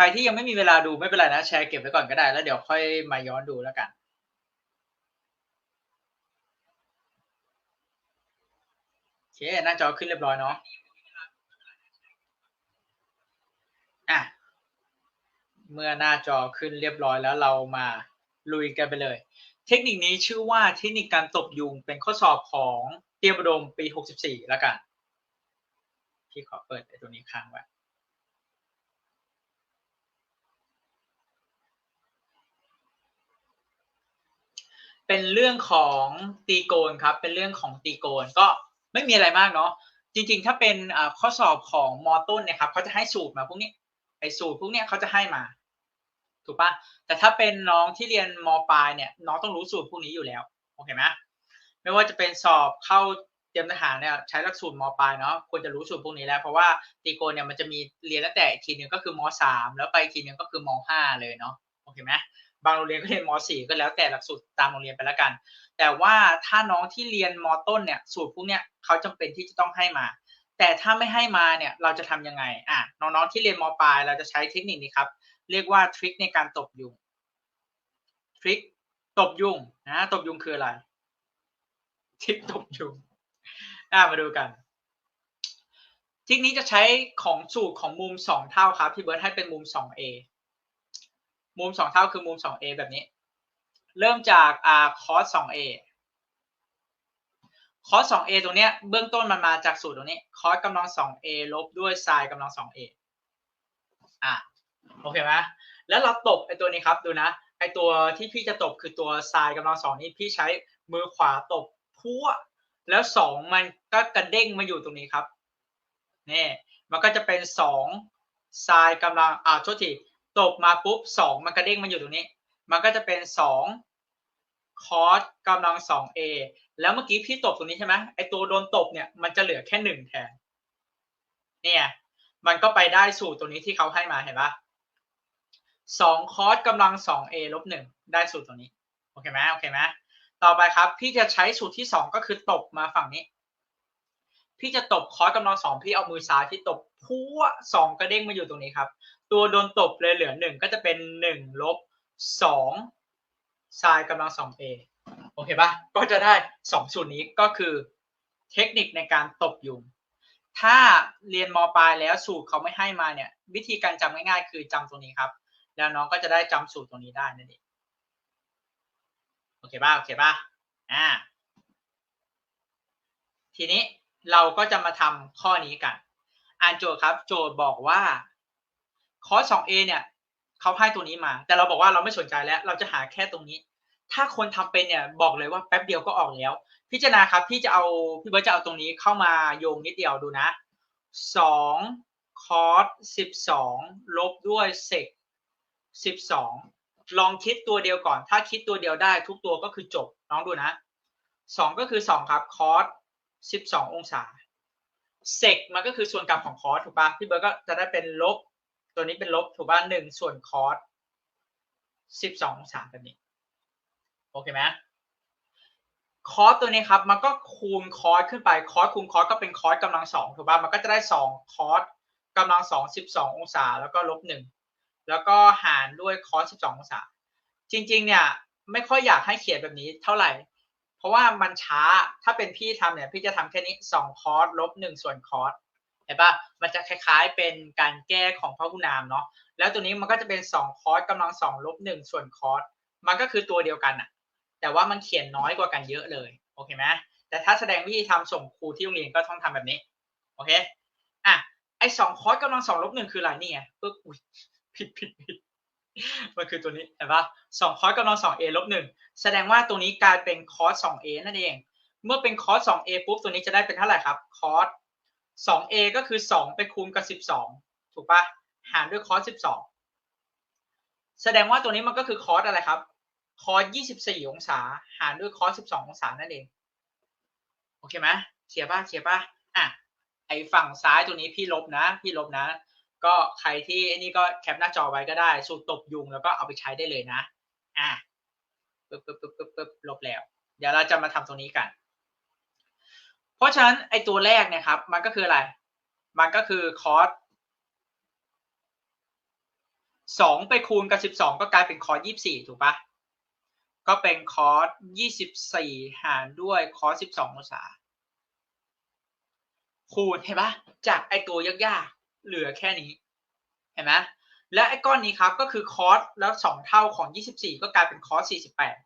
ใครที่ยังไม่มีเวลาดูไม่เป็นไรนะ แชร์เก็บไว้ก่อนก็ได้ แล้วเดี๋ยวค่อยมาย้อนดูแล้วกันโอเคหน้าจอขึ้นเรียบร้อยเนาะอะเมื่อหน้าจอขึ้นเรียบร้อยแล้วเรามาลุยกันไปเลย เทคนิคนี้ชื่อว่าเทคนิคการตบยุงเป็นข้อสอบของเตรียมอุดมปี 64 แล้วกัน พี่ขอเปิดไอ้ตัวนี้ค้างไว้ เป็นเรื่องของตีโกนครับ เป็นเรื่องของตีโกนก็ไม่มีอะไรมากเนาะจริง ๆ ถ้าเป็นข้อสอบของมอต้นเนี่ยครับเขาจะให้สูตรมาพวกนี้ไอ้สูตรพวกเนี้ยเขาจะให้มา ถูกปะแต่ถ้าเป็นน้องที่เรียนมปลายเนี่ยน้องต้องรู้สูตรพวกนี้อยู่แล้วโอเคไหมไม่ว่าจะเป็นสอบเข้าเตรียมทหารเนี่ยใช้หลักสูตรมปลายเนาะควรจะรู้สูตรพวกนี้แล้ว เพราะว่าตีโกนเนี่ยมันจะมีเรียนตั้งแต่อีกทีนึงก็คือมสามแล้วไปอีกทีนึงก็คือมห้าเลยเนาะโอเคไหม บางโรงเรียนก็เรียนม .4 ก็แล้วแต่หลักสูตรตามโรงเรียนไปแล้วกัน แต่ว่าถ้าน้องที่เรียนมต้นเนี่ยสูตรพวกเนี้ยเขาจำเป็นที่จะต้องให้มา แต่ถ้าไม่ให้มาเนี่ยเราจะทำยังไงอะน้องๆที่เรียนมปลายเราจะใช้เทคนิคนี้ครับ เรียกว่าทริคในการตบยุงทริคตบยุงนะตบยุงคืออะไรทริคตบยุงอะมาดูกันทริคนี้จะใช้ของสูตรของมุมสองเท่าครับพี่เบิร์ตให้เป็นมุม 2a มุมสองเท่าคือมุม 2a แบบนี้ เริ่มจากอ่าคอส 2a คอส 2a ตรงเนี้ยเบื้องต้นมันมาจากสูตรตรงนี้คอสกำลัง 2a ลบด้วยไซน์กำลัง 2a อะโอเคไหมแล้วเราตบไอตัวนี้ครับดูนะไอตัวที่พี่จะตบคือตัวไซน์กำลังสองนี้พี่ใช้มือขวาตบพัวแล้วสองมันก็กระเด้งมาอยู่ตรงนี้ครับนี่มันก็จะเป็นสองไซน์กำลังอ่าโทษที ตบมาปุ๊บสองมันกระเด้งมาอยู่ตรงนี้ มันก็จะเป็นสองคอสกำลังสอง a แล้วเมื่อกี้พี่ตบตรงนี้ใช่ไหมไอตัวโดนตบเนี่ยมันจะเหลือแค่หนึ่งแทน เนี่ย มันก็ไปได้สูตรตัวนี้ที่เขาให้มาเห็นปะสองคอสกำลังสอง a ลบหนึ่งได้สูตรตัวนี้โอเคไหมโอเคไหมต่อไปครับ พี่จะใช้สูตรที่สองก็คือตบมาฝั่งนี้ พี่จะตบคอสกำลังสองพี่เอามือซ้ายที่ตบพัวสองกระเด้งมาอยู่ตรงนี้ครับ ตัวโดนตบเลยเหลือหนึ่งก็จะเป็นหนึ่งลบสองไซน์กำลังสอง a โอเคปะก็จะได้สองสูตรนี้ก็คือเทคนิคในการตบยุง ถ้าเรียนมปลายแล้วสูตรเขาไม่ให้มาเนี่ย วิธีการจำง่ายๆ คือจำตรงนี้ครับ แล้วน้องก็จะได้จำสูตรตรงนี้ได้นั่นเองโอเคป่ะโอเคป่ะอ่าทีนี้เราก็จะมาทำข้อนี้กัน อ่านโจทย์ครับ โจทย์บอกว่า คอส 2a เนี่ยเขาให้ตัวนี้มา แต่เราบอกว่าเราไม่สนใจแล้ว เราจะหาแค่ตรงนี้ ถ้าคนทำเป็นเนี่ยบอกเลยว่าแป๊บเดียวก็ออกแล้ว พิจารณาครับพี่จะเอาพี่เบิร์ตจะเอาตรงนี้เข้ามาโยงนิดเดียวดูนะสองคอสสิบสองลบด้วยเซกสิบสองลองคิดตัวเดียวก่อน ถ้าคิดตัวเดียวได้ทุกตัวก็คือจบน้องดูนะสองก็คือสองครับคอสสิบสององศาเซกมันก็คือส่วนกลางของคอสถูกปะพี่เบิร์ตก็จะได้เป็นลบ ตัวนี้เป็นลบถูกป่ะหนึ่งส่วนคอสสิบสององศาแบบนี้ โอเคไหมคอสตัวนี้ครับ มันก็คูณคอสขึ้นไปคอสคูณคอสก็เป็นคอสกำลังสองถูกป่ะมันก็จะได้สองคอสกำลังสองสิบสององศา แล้วก็ลบหนึ่งแล้วก็หารด้วยคอสสิบสององศา จริง ๆ เนี่ย ไม่ค่อยอยากให้เขียนแบบนี้เท่าไหร่ เพราะว่ามันช้าถ้าเป็นพี่ทำเนี่ย พี่จะทำแค่นี้สองคอสลบหนึ่งส่วนคอส เห็นปะมันจะคล้ายๆเป็นการแก้ของพหุนามเนาะแล้วตัวนี้มันก็จะเป็นสองคอสกำลังสองลบหนึ่งส่วนคอสมันก็คือตัวเดียวกันอะแต่ว่ามันเขียนน้อยกว่ากันเยอะเลยโอเคไหมแต่ถ้าแสดงวิธีทำส่งครูที่โรงเรียนก็ต้องทำแบบนี้โอเคอะไอสองคอสกำลังสองลบหนึ่งคืออะไรนี่ไงปึ๊บอุ้ยผิดผิดผิดมันคือตัวนี้เห็นปะสองคอสกำลังสองเอลบหนึ่งแสดงว่าตัวนี้กลายเป็นคอสสองเอนั่นเอง เมื่อเป็นคอสสองเอปุ๊บตัวนี้จะได้เป็นเท่าไหร่ครับคอส สองเอก็คือสองไปคูณกับสิบสองถูกปะหารด้วยคอสสิบสองแสดงว่าตัวนี้มันก็คือคอสอะไรครับ คอสยี่สิบสี่องศา หารด้วยคอสสิบสององศานั่นเอง โอเคไหมเขียนป่ะเขียนป่ะอะ ไอฝั่งซ้ายตัวนี้พี่ลบนะ พี่ลบนะ ก็ใครที่ไอ้นี่ก็แคปหน้าจอไว้ก็ได้ สูตรตบยุงแล้วก็เอาไปใช้ได้เลยนะ อะปึ๊บปึ๊บปึ๊บปึ๊บปึ๊บลบแล้ว เดี๋ยวเราจะมาทำตรงนี้กัน เพราะฉะนั้นไอตัวแรกเนี่ยครับ มันก็คืออะไร มันก็คือคอสสองไปคูณกับสิบสองก็กลายเป็นคอสยี่สี่ถูกปะก็เป็นคอสยี่สิบสี่หารด้วยคอสสิบสององศา คูณเห็นปะจากไอตัวยากๆเหลือแค่นี้เห็นไหมและไอ้ก้อนนี้ครับก็คือคอสแล้วสองเท่าของยี่สิบสี่ก็กลายเป็นคอสสี่สิบแปด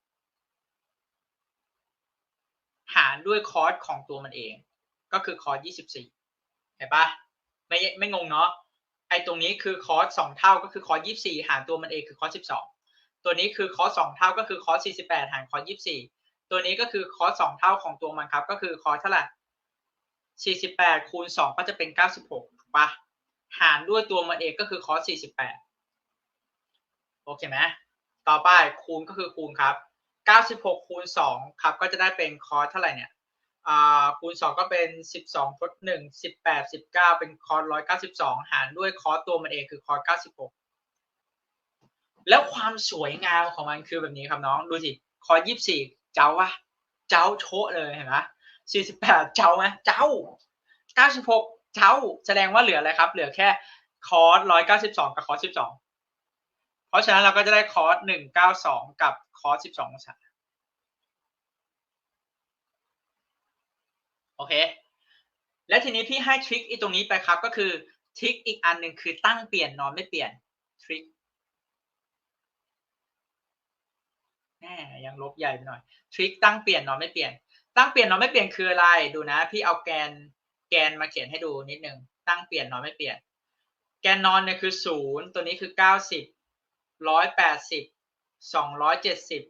หารด้วยคอสของตัวมันเอง ก็คือคอสยี่สิบสี่เห็นปะไม่ไม่งงเนาะไอตรงนี้คือคอสสองเท่าก็คือคอสยี่สี่หารตัวมันเองคือคอสสิบสองตัวนี้คือคอสสองเท่าก็คือคอสสี่สิบแปดหารคอสยี่สี่ตัวนี้ก็คือคอสสองเท่าของตัวมันครับ ก็คือคอสเท่าไหร่สี่สิบแปดคูณสองก็จะเป็นเก้าสิบหกถูกปะหารด้วยตัวมันเองก็คือคอสสี่สิบแปดโอเคไหมต่อไปคูณก็คือคูณครับ เก้าสิบหกคูณสองครับก็จะได้เป็นคอสเท่าไหร่เนี่ยอ่าคูณสองก็เป็นสิบสองทดหนึ่งสิบแปดสิบเก้าเป็นคอร้อยเก้าสิบสองหารด้วยคอสตัวมันเองคือคอสเก้าสิบหกแล้วความสวยงามของมันคือแบบนี้ครับน้องดูสิคอสยี่สิบสี่เจ้าวะเจ้าโชะเลยเห็นไหมสี่สิบแปดเจ้าไหมเจ้าเก้าสิบหกเจ้า แสดงว่าเหลืออะไรครับ เหลือแค่คอร้อยเก้าสิบสองกับคอสสิบสอง เพราะฉะนั้นเราก็จะได้คอสหนึ่งเก้าสองกับคอสสิบสององศาโอเค และทีนี้พี่ให้ทริคอีตรงนี้ไปครับก็คือทริคอีกอันหนึ่งคือตั้งเปลี่ยนนอนไม่เปลี่ยนทริคแหมยังลบใหญ่ไปหน่อยทริคตั้งเปลี่ยนนอนไม่เปลี่ยน ตั้งเปลี่ยนนอนไม่เปลี่ยนคืออะไรดูนะ พี่เอาแกนแกนมาเขียนให้ดูนิดนึงตั้งเปลี่ยนนอนไม่เปลี่ยน แกนนอนเนี่ยคือศูนย์ตัวนี้คือเก้าสิบ ร้อยแปดสิบสองร้อยเจ็ดสิบ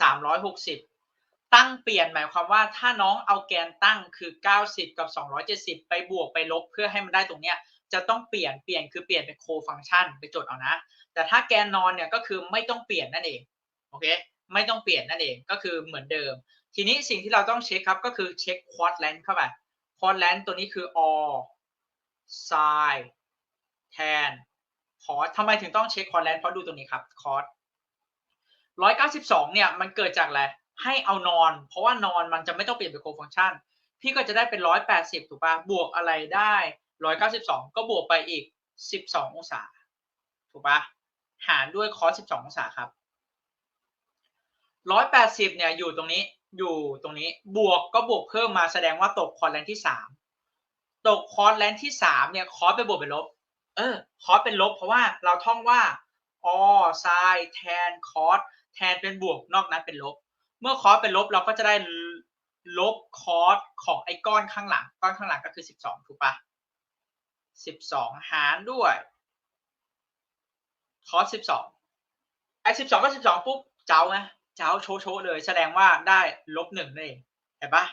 สามร้อยหกสิบตั้งเปลี่ยนหมายความว่าถ้าน้องเอาแกนตั้งคือเก้าสิบกับสองร้อยเจ็ดสิบไปบวกไปลบเพื่อให้มันได้ตรงเนี้ยจะต้องเปลี่ยนเปลี่ยนคือเปลี่ยนเป็นโคฟังชันไปจดเอานะ แต่ถ้าแกนนอนเนี่ยก็คือไม่ต้องเปลี่ยนนั่นเองโอเคไม่ต้องเปลี่ยนนั่นเองก็คือเหมือนเดิม ทีนี้สิ่งที่เราต้องเช็คครับก็คือเช็คควอดแลนด์เข้าไปควอดแลนด์ตัวนี้คือ all sin tan cos ทำไมถึงต้องเช็คคอร์สแลนด์เพราะดูตรงนี้ครับคอร์สร้อยเก้าสิบสองเนี่ยมันเกิดจากอะไรให้เอานอน เพราะว่านอนมันจะไม่ต้องเปลี่ยนเป็นโคฟังชันพี่ก็จะได้เป็นร้อยแปดสิบถูกปะบวกอะไรได้ร้อยเก้าสิบสองก็บวกไปอีกสิบสององศาถูกปะหารด้วยคอสสิบสององศาครับร้อยแปดสิบเนี่ยอยู่ตรงนี้อยู่ตรงนี้บวกก็บวกเพิ่มมาแสดงว่าตกคอร์แลนที่สามตกคอร์แลนที่สามเนี่ยคอสไปบวกไปลบ เออคอสเป็นลบ เพราะว่าเราท่องว่าอไซแทนคอสแทนเป็นบวกนอกนั้นเป็นลบ เมื่อคอสเป็นลบเราก็จะได้ลบคอสของไอ้ก้อนข้างหลัง ก้อนข้างหลังก็คือสิบสองถูกปะสิบสองหารด้วยคอสสิบสองไอ้สิบสองก็สิบสองปุ๊บ เจ้าไงเจ้าโชว์โชว์เลย แสดงว่าได้ลบหนึ่งนั่นเองเห็นปะ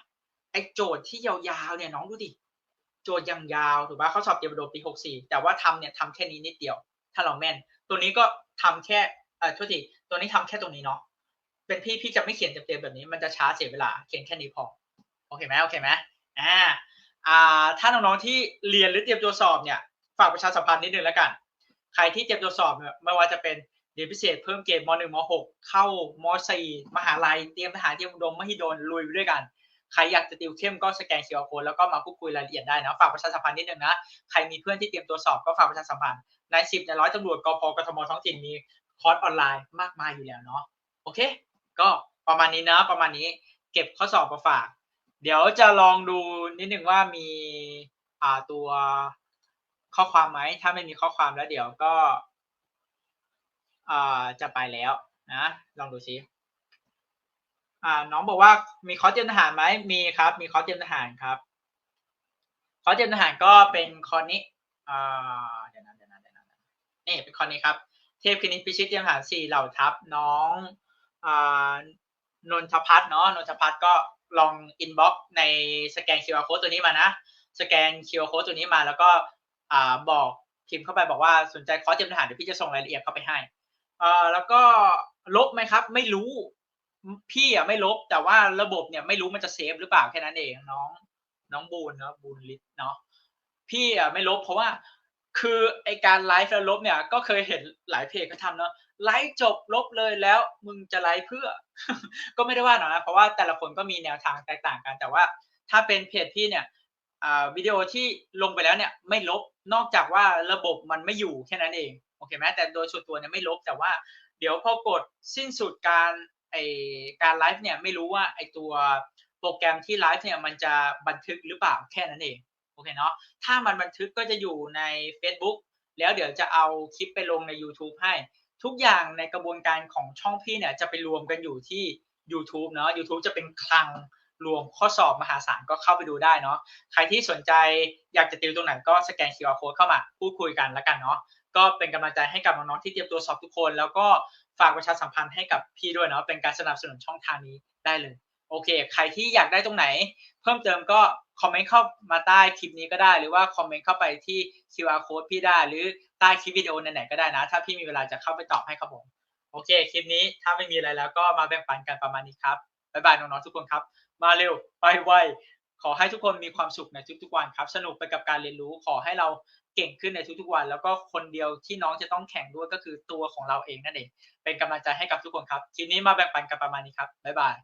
ไอ้โจทย์ที่ยาวๆเนี่ยน้องดูดิ โจทย์ยังยาวถูกปะเขาสอบเตรียมอุดมปี64แต่ว่าทำเนี่ยทำแค่นี้นิดเดียว ถ้าเราแม่น ตัวนี้ก็ทำแค่เอ่อโทษทีตัวนี้ทำแค่ตรงนี้เนาะเป็นพี่พี่จะไม่เขียนเต็มๆแบบนี้มันจะช้าเสียเวลาเขียนแค่นี้พอโอเคไหมโอเคไหมอ่าอ่าถ้าน้องๆที่เรียนหรือเตรียมตัวสอบเนี่ยฝากประชาสัมพันธ์นิดนึงแล้วกัน ใครที่เตรียมตัวสอบเนี่ยไม่ว่าจะเป็นเรียนพิเศษเพิ่มเกรดม .1 ม .6 เข้าม .4 มหาลัยเตรียมทหารเตรียมอุดมมหิดลลุยด้วยกัน ใครอยากจะติวเข้มก็สแกนเคียร์โค้ดแล้วก็มาพูดคุยรายละเอียดได้นะ ฝากประชาสัมพันธ์นิดนึงนะ ใครมีเพื่อนที่เตรียมตัวสอบก็ฝากประชาสัมพันธ์ในสิบในร้อยตำรวจกพกทมท้องถิ่นมีคอร์สออนไลน์มากมายอยู่แล้วเนาะโอเค ก็ประมาณนี้นะประมาณนี้เก็บข้อสอบมาฝาก เดี๋ยวจะลองดูนิดนึงว่ามีอ่าตัวข้อความไหมถ้าไม่มีข้อความแล้วเดี๋ยวก็อ่าจะไปแล้วนะ ลองดูซิ อ่าน้องบอกว่ามีคอร์สเตรียมทหารไหมมีครับ มีคอร์สเตรียมทหารครับ คอร์สเตรียมทหารก็เป็นคอร์สนี้อ่าเดี๋ยวนะเดี๋ยวนะเดี๋ยวนะนี่เป็นคอร์สนี้ครับ เทพคณิตพิชิตเตรียมทหารสี่เหล่าทัพน้องอ่านนทพัฒน์เนาะนนทพัฒน์ก็ลองอินบ็อกในสแกน QR code ตัวนี้มานะ สแกน QR code ตัวนี้มาแล้วก็อ่าบอกพิมพ์เข้าไปบอกว่าสนใจคอร์สเตรียมทหารเดี๋ยวพี่จะส่งรายละเอียดเข้าไปให้อ่าแล้วก็ลบไหมครับ ไม่รู้ พี่อะไม่ลบแต่ว่าระบบเนี่ยไม่รู้มันจะเซฟหรือเปล่าแค่นั้นเองน้อง น้องบูนเนาะบูนลิทเนาะพี่อะไม่ลบเพราะว่าคือไอการไลฟ์แล้วลบเนี่ยก็เคยเห็นหลายเพจเขาทำเนาะไลฟ์จบลบเลยแล้วมึงจะไลฟ์เพื่อ ก็ไม่ได้ว่าหรอกนะเพราะว่าแต่ละคนก็มีแนวทางแตกต่างกัน แต่ว่าถ้าเป็นเพจพี่เนี่ยอ่าวิดีโอที่ลงไปแล้วเนี่ยไม่ลบนอกจากว่าระบบมันไม่อยู่แค่นั้นเองโออเคไหมแต่โดยส่วนตัวเนี่ยไม่ลบแต่ว่าเดี๋ยวพอกดสิ้นสุดการ ไอการไลฟ์เนี่ยไม่รู้ว่าไอตัวโปรแกรมที่ไลฟ์เนี่ยมันจะบันทึกหรือเปล่าแค่นั้นเองโอเคเนาะถ้ามันบันทึกก็จะอยู่ใน Facebook แล้วเดี๋ยวจะเอาคลิปไปลงใน YouTube ให้ ทุกอย่างในกระบวนการของช่องพี่เนี่ยจะไปรวมกันอยู่ที่ YouTube เนาะ YouTube จะเป็นคลังรวมข้อสอบมหาศาลก็เข้าไปดูได้เนาะใครที่สนใจอยากจะติวตรงไหนก็สแกน QR code เข้ามาพูดคุยกันแล้วกันเนาะก็เป็นกำลังใจให้กับน้องๆที่เตรียมตัวสอบทุกคน แล้วก็ ฝากประชาสัมพันธ์ให้กับพี่ด้วยเนาะเป็นการสนับสนุนช่องทางนี้ได้เลย โอเค ใครที่อยากได้ตรงไหน เพิ่มเติมก็คอมเมนต์เข้ามาใต้คลิปนี้ก็ได้ หรือว่าคอมเมนต์เข้าไปที่ QR code พี่ได้หรือใต้คลิปวิดีโอไหนๆก็ได้นะ ถ้าพี่มีเวลาจะเข้าไปตอบให้ครับผมโอเค คลิปนี้ถ้าไม่มีอะไรแล้วก็มาแบ่งปันกันประมาณนี้ครับบ๊ายบายน้องๆทุกคนครับ มาเร็วไปไวขอให้ทุกคนมีความสุขในทุกๆวันครับ สนุกไปกับการเรียนรู้ขอให้เรา เก่งขึ้นในทุกๆวัน แล้วก็คนเดียวที่น้องจะต้องแข่งด้วยก็คือตัวของเราเองนั่นเอง เป็นกำลังใจให้กับทุกคนครับ ทีนี้มาแบ่งปันกันประมาณนี้ครับบ๊ายบาย